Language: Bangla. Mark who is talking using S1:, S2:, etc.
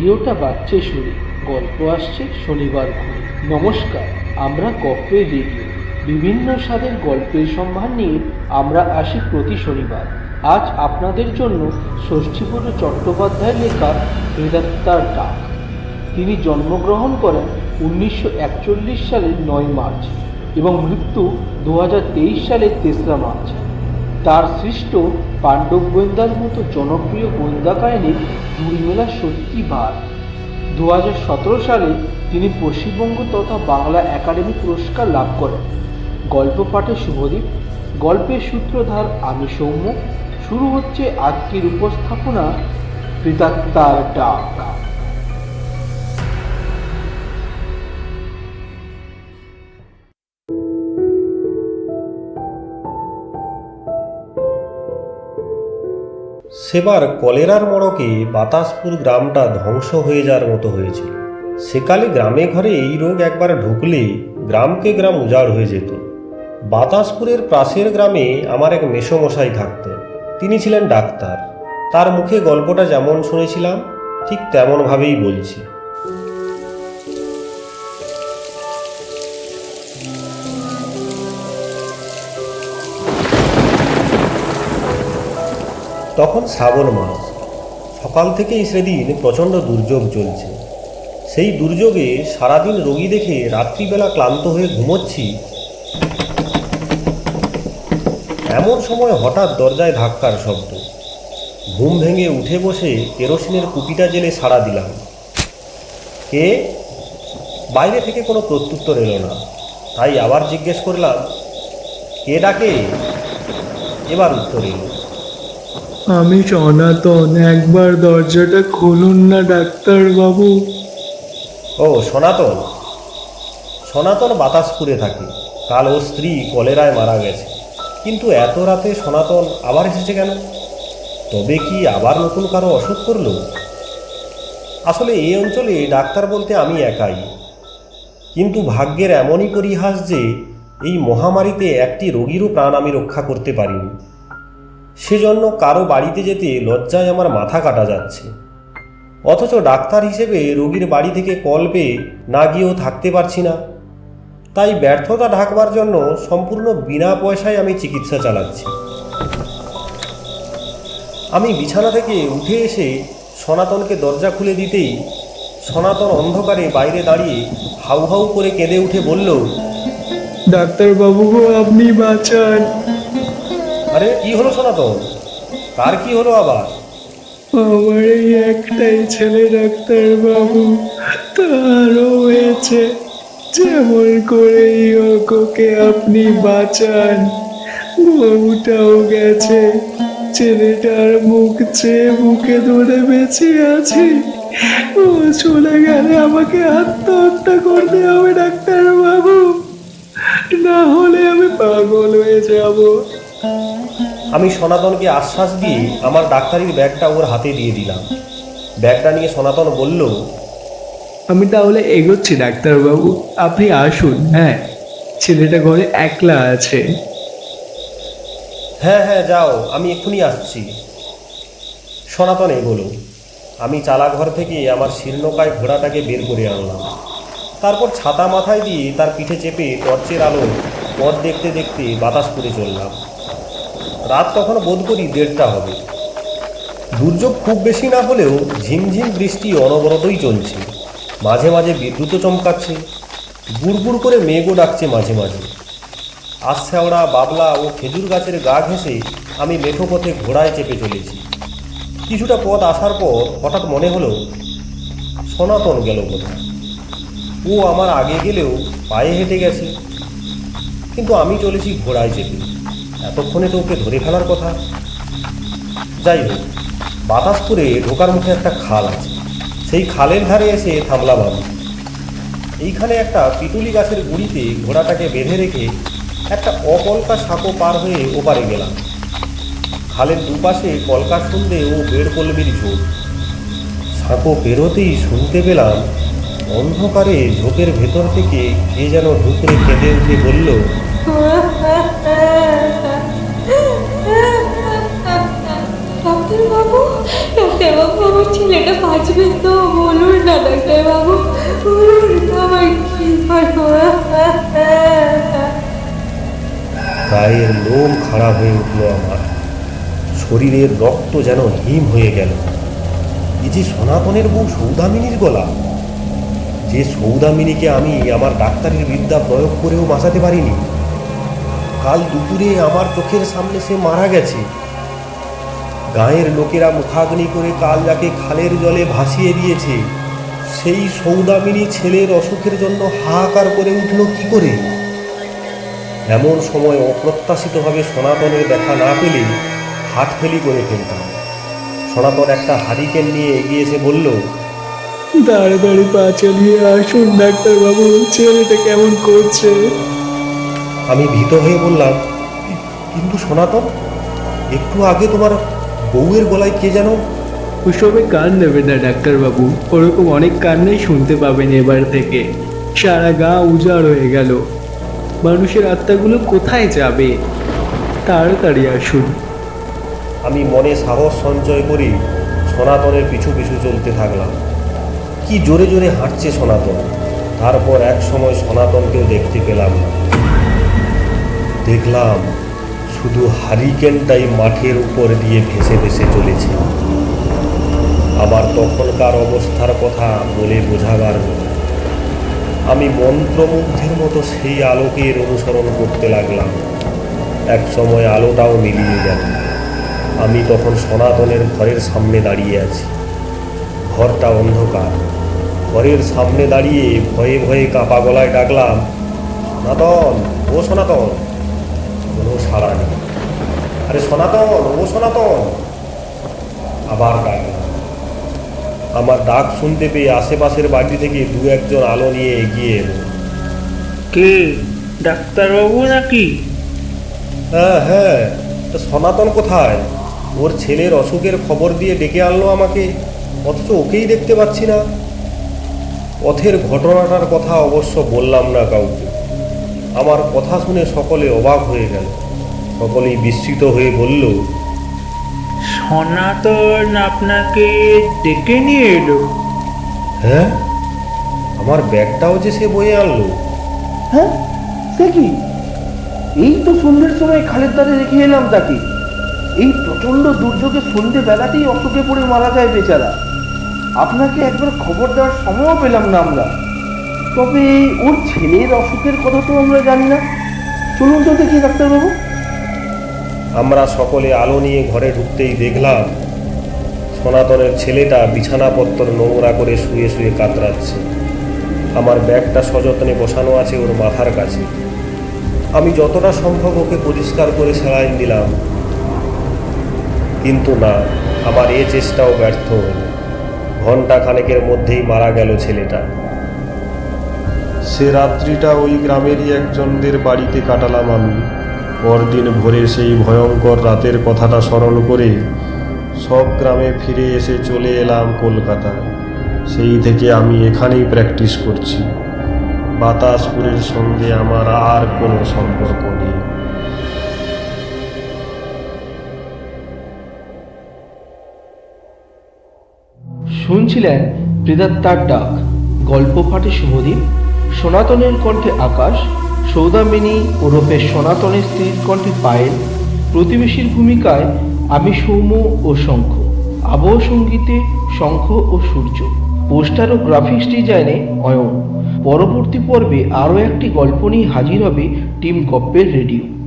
S1: রেডিওটা বাজছে শুনে, গল্প আসছে শনিবার ঘুরে নমস্কার, আমরা গল্পের রেডিও। বিভিন্ন স্বাদের গল্পের সম্ভার নিয়ে আমরা আসি প্রতি শনিবার। আজ আপনাদের জন্য ষষ্ঠীপুর চট্টোপাধ্যায়ের লেখা প্রেতাত্মার ডাক। তিনি জন্মগ্রহণ করেন উনিশশো একচল্লিশ সালের নয় মার্চ এবং মৃত্যু দু হাজার তেইশ সালের তেসরা মার্চ। তার সৃষ্ট পাণ্ডব গোয়েন্দার মতো জনপ্রিয় গোয়েন্দা কাহিনীর জুড়িমেলা সত্যি বার দু সতেরো সালে তিনি পশ্চিমবঙ্গ তথা বাংলা একাডেমি পুরস্কার লাভ করেন। গল্প পাঠে শুভদীপ, গল্পের সূত্রধার আমি সৌম্য, শুরু হচ্ছে আজকের উপস্থাপনা প্রেতাত্মার ডাক।
S2: সেবার কলেরার মড়কে বাতাসপুর গ্রামটা ধ্বংস হয়ে যাওয়ার মতো হয়েছিল। সেকালে গ্রামে ঘরে এই রোগ একবার ঢুকলে গ্রামকে গ্রাম উজাড় হয়ে যেত। বাতাসপুরের পাশের গ্রামে আমার এক মেষমশাই থাকতেন। তিনি ছিলেন ডাক্তার। তার মুখে গল্পটা যেমন শুনেছিলাম, ঠিক তেমনভাবেই বলছি। তখন শ্রাবণ মাস। সকাল থেকেই সেদিন প্রচণ্ড দুর্যোগ চলছে। সেই দুর্যোগে সারাদিন রোগী দেখে রাত্রিবেলা ক্লান্ত হয়ে ঘুমোচ্ছি। এমন সময় হঠাৎ দরজায় ধাক্কার শব্দ। ঘুম ভেঙে উঠে বসে কেরোসিনের কুপিটা জেলে সাড়া দিলাম। কে? বাইরে থেকে কোনো প্রত্যুত্তর এলো না। তাই আবার জিজ্ঞেস করলাম, কে ডাকে? এবার উত্তর এলো।
S3: আমি সনাতন, একবার দরজাটা খুলুন না ডাক্তার বাবু
S2: ও, সনাতন। সনাতন বাতাসপুরে থাকে। কাল ওর স্ত্রী কলেরায় মারা গেছে। কিন্তু এত রাতে সনাতন আবার এসেছে কেন? তবে কি আবার নতুন কারও অসুখ করল? আসলে এই অঞ্চলে ডাক্তার বলতে আমি একাই। কিন্তু ভাগ্যের এমনই পরিহাস যে, এই মহামারীতে একটি রোগীরও প্রাণ আমি রক্ষা করতে পারিনি। সেজন্য কারও বাড়িতে যেতে লজ্জায় আমার মাথা কাটা যাচ্ছে। অথচ ডাক্তার হিসেবে রোগীর বাড়ি থেকে কল পেয়ে না গিয়েও থাকতে পারছি না। তাই ব্যর্থতা ঢাকবার জন্য সম্পূর্ণ বিনা পয়সায় আমি চিকিৎসা চালাচ্ছি। আমি বিছানা থেকে উঠে এসে সনাতনকে দরজা খুলে দিতেই সনাতন অন্ধকারে বাইরে দাঁড়িয়ে হাউ হাউ করে কেঁদে উঠে বলল
S3: ডাক্তার বাবু গো, আপনি বাঁচান।
S2: আরে, কি হলো সনাতন কার কি হলো আবার?
S3: আমার এই একটাই ছেলে ডাক্তার বাবু তারও হয়েছে। যেমন হোক, ওকে আপনি বাঁচান। বউটাও গেছে। ছেলেটার মুখ চেয়ে মুখে ধরে বেঁচে আছে। ও চলে গেলে আমাকে আত্মহত্যা করতে হবে ডাক্তার বাবু না হলে আমি পাগল হয়ে যাব।
S2: আমি সনাতনকে আশ্বাস দিয়ে আমার ডাক্তারির ব্যাগটা ওর হাতে দিয়ে দিলাম। ব্যাগটা নিয়ে সনাতন বলল
S3: আমি তাহলে এগোচ্ছি ডাক্তারবাবু। আপনি আসুন হ্যাঁ। ছেলেটা ঘরে একলা আছে।
S2: হ্যাঁ হ্যাঁ যাও আমি এক্ষুনি আসছি। সনাতন এগোলো। আমি চালাঘর থেকে আমার শীর্ণকায় ঘোড়াটাকে বের করে আনলাম। তারপর ছাতা মাথায় দিয়ে তার পিঠে চেপে টর্চের আলো পথ দেখতে দেখতে বাতাস করে চললাম। রাত তখন বোধ করি দেড়টা হবে। দুর্যোগ খুব বেশি না হলেও ঝিমঝিম বৃষ্টি অনবরতই চলছে। মাঝে মাঝে বিদ্যুৎও চমকাচ্ছে। গুড়গুড় করে মেঘও ডাকছে মাঝে মাঝে। আশ্যাওড়া বাবলা ও খেজুর গাছের গা ঘেঁষে আমি মেঠো পথে ঘোড়ায় চেপে চলেছি। কিছুটা পথ আসার পর হঠাৎ মনে হলো, সনাতন গেল কোথায়? ও আমার আগে গেলেও পায়ে হেঁটে গেছে। কিন্তু আমি চলেছি ঘোড়ায় চেপে। এতক্ষণে তো ওকে ধরে ফেলার কথা। যাই হোক, বাতাসপুরে ঢোকার মুখে একটা খাল আছে। সেই খালের ধারে এসে থামলা আমি এইখানে একটা পিটুলি গাছের গুড়িতে ঘোড়াটাকে বেঁধে রেখে একটা অকলকা সাঁকো পার হয়ে ওপারে গেলাম। খালের দুপাশে কলকা শুনতে ও বেড় কলবির ঝোপ। সাঁকো পেরোতেই শুনতে পেলাম অন্ধকারে ঝোপের ভেতর থেকে কে যেন ঢুকরে কেঁদে উঠে বলল
S4: আমার ছেলেটা বাঁচবে তো? বলুন না, ডাক্তারবাবু আমার কি
S2: গায়ের লোম খারাপ হয়ে উঠল আমার। শরীরের রক্ত যেন হিম হয়ে গেল। এই যে সনাতনের বউ সৌদামিনীর গলা। যে সৌদামিনীকে আমি আমার ডাক্তারের বিদ্যা প্রয়োগ করেও বাঁচাতে পারিনি, কাল দুপুরে আমার চোখের সামনে সে মারা গেছে। গায়ের লোকেরা মুখাগ্নি করে কাল যাকে খালের জলে ভাসিয়ে দিয়েছে সেই সৌদামিনী ছেলের অসুখের জন্য হাহাকার করে উঠল কি করে? এমন সময় অপ্রত্যাশিতভাবে সনাতনের দেখা না পেলে হাট ফেলি করে ফেলতাম। সনাতন একটা হারিকেন নিয়ে এগিয়ে এসে বলল
S3: তাড়াতাড়ি পা চালিয়ে আসুন ডাক্তারবাবু ছেলেটা কেমন করছে?
S2: আমি ভীত হয়ে বললাম কিন্তু সনাতন একটু আগে তোমার বউয়ের গলায় কে যেন?
S3: ওসবে কান নেবেন না ডাক্তারবাবু। ওরকম অনেক কান্নাই শুনতে পাবেন এবার থেকে। সারা গা উজাড় হয়ে গেল। মানুষের আত্মাগুলো কোথায় যাবে? তাড়াতাড়ি আসুন।
S2: আমি মনে সাহস সঞ্চয় করি সনাতনের পিছু পিছু চলতে থাকলাম। কি জোরে জোরে হাঁটছে সনাতন? তারপর এক সময় সনাতনকেও দেখতে পেলাম না। দেখলাম শুধু হারিকেনটাই মাঠের উপর দিয়ে ভেসে ভেসে চলেছে আমার তখনকার অবস্থার কথা বলে বোঝাবার। আমি মন্ত্রমুগ্ধের মতো সেই আলোকের অনুসরণ করতে লাগলাম। এক সময় আলোটাও মিলিয়ে গেল। আমি তখন সনাতনের ঘরের সামনে দাঁড়িয়ে আছি। ঘরটা অন্ধকার। ঘরের সামনে দাঁড়িয়ে ভয়ে ভয়ে কাপা গলায় ডাকলাম, সনাতন, ও সনাতন! কোনো সাড়া নেই। আরে সনাতন ও সনাতন। আবার ডাকলাম আমার ডাক শুনতে পেয়ে আশেপাশের বাড়ি থেকে দু একজন আলো নিয়ে এগিয়ে এলো।
S5: কে? ডাক্তারবাবু নাকি?
S2: হ্যাঁ হ্যাঁ। তা সনাতন কোথায়? ওর ছেলের অসুখের খবর দিয়ে ডেকে আনলো আমাকে। অথচ ওকেই দেখতে পাচ্ছি না। পথের ঘটনাটার কথা অবশ্য বললাম না কাউকে। আমার কথা শুনে সকলে অবাক হয়ে গেল। সকলেই বিস্মিত হয়ে বলল
S5: সনাতন আপনাকে ডেকে নিয়ে এলো।
S2: হ্যাঁ? আমার ব্যাগটাও যে সে বয়ে আনলো।
S1: হ্যাঁ? সে কি? এই তো সন্ধ্যের সময় খালের ধারে রেখে এলাম তাকে। এই প্রচণ্ড দুর্যোগে সন্ধ্যে বেলাতেই অসুখে পড়ে মারা যায় বেচারা। আপনাকে একবার খবর দেওয়ার সময়ও পেলাম না আমরা। তবে ওর ছেলের অসুখের কথা তো আমরা জানি না। চলুন তো দেখি, ডাক্তারবাবু।
S2: আমরা সকলে আলো নিয়ে ঘরে ঢুকতেই দেখলাম, সনাতনের ছেলেটা বিছানাপত্র নোংরা করে শুয়ে শুয়ে কাতরাচ্ছে। আমার ব্যাগটা সযত্নে বসানো আছে ওর মাথার কাছে। আমি যতটা সম্ভব ওকে পরিষ্কার করে সেলাইন দিলাম। কিন্তু না, আমার এ চেষ্টাও ব্যর্থ হল। ঘণ্টা খানেকের মধ্যেই মারা গেল ছেলেটা। সে রাত্রিটা ওই গ্রামেরই একজনদের বাড়িতে কাটালাম আমি। পরদিন ভোরে সেই ভয়ঙ্কর রাতের কথাটা স্মরণ করে সব গ্রামে ফিরে এসে চলে এলাম কলকাতায়। সেই থেকে আমি এখানেই প্র্যাকটিস করছি। বাতাসপুরের সঙ্গে আমার আর কোনো সম্পর্ক নেই।
S1: শুনছিলেন প্রেতাত্মার ডাক। গল্প পাঠে শুভদীপ। সনাতনের কণ্ঠে আকাশ, সৌদামিনী ওরফে সনাতনের স্ত্রীর কণ্ঠে পায়েল, প্রতিবেশীর ভূমিকায় আমি সৌম ও শঙ্খ, আবহ সঙ্গীতে শঙ্খ ও সূর্য, পোস্টার ও গ্রাফিক্স ডিজাইনে অয়ন। পরবর্তী পর্বে আরও একটি গল্প নিয়ে হাজির হবে টিম গপ্পের রেডিও।